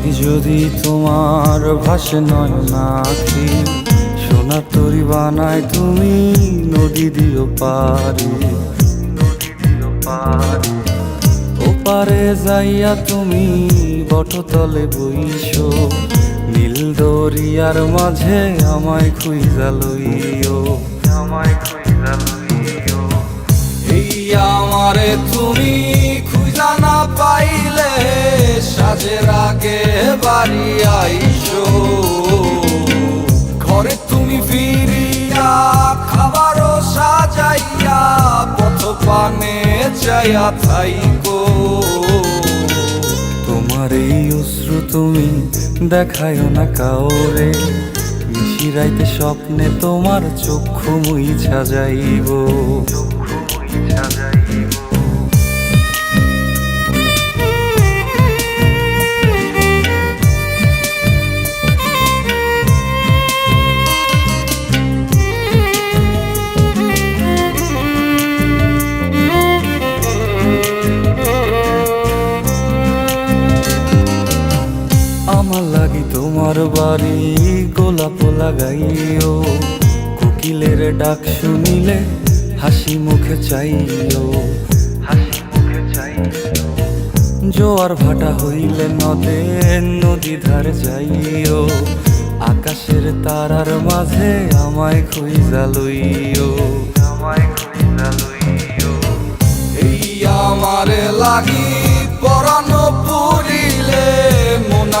যদি তোমার ভাসে নয় নাকি সোনা তরি বানায় তুমি নদী দিও পারি ওপারে যাইয়া তুমি বটতলে বইছো নীল দরিয়ার মাঝে আমায় খুইজা লইও। আমায় খুইজা লইও। এই আমারে তুমি খুঁজা না পাইলে সাজের বাড়ি আইসো। ঘরে তুমি ফিরিয়া, খাবারও সাজাইয়া পথ পানে চাইয়া থাইকো। তোমার এই অশ্রু তুমি দেখায়ও না কাউরে, মিশিরাইতে স্বপ্নে তোমার চক্ষু মুইছা যাইব চক্ষু মুইছা যাইব লাগি তোমার বাড়ি, গোলাপ লাগাইও। কোকিলের ডাক শুনিলে হাসি মুখে চাইও। হাসি মুখে জোয়ার ভাটা হইলে নদে, নদী ধারে যাইও। আকাশের তারার মাঝে আমায় খুঁজা লইও।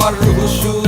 আমার রূহ শুধু তোমার ভক্ত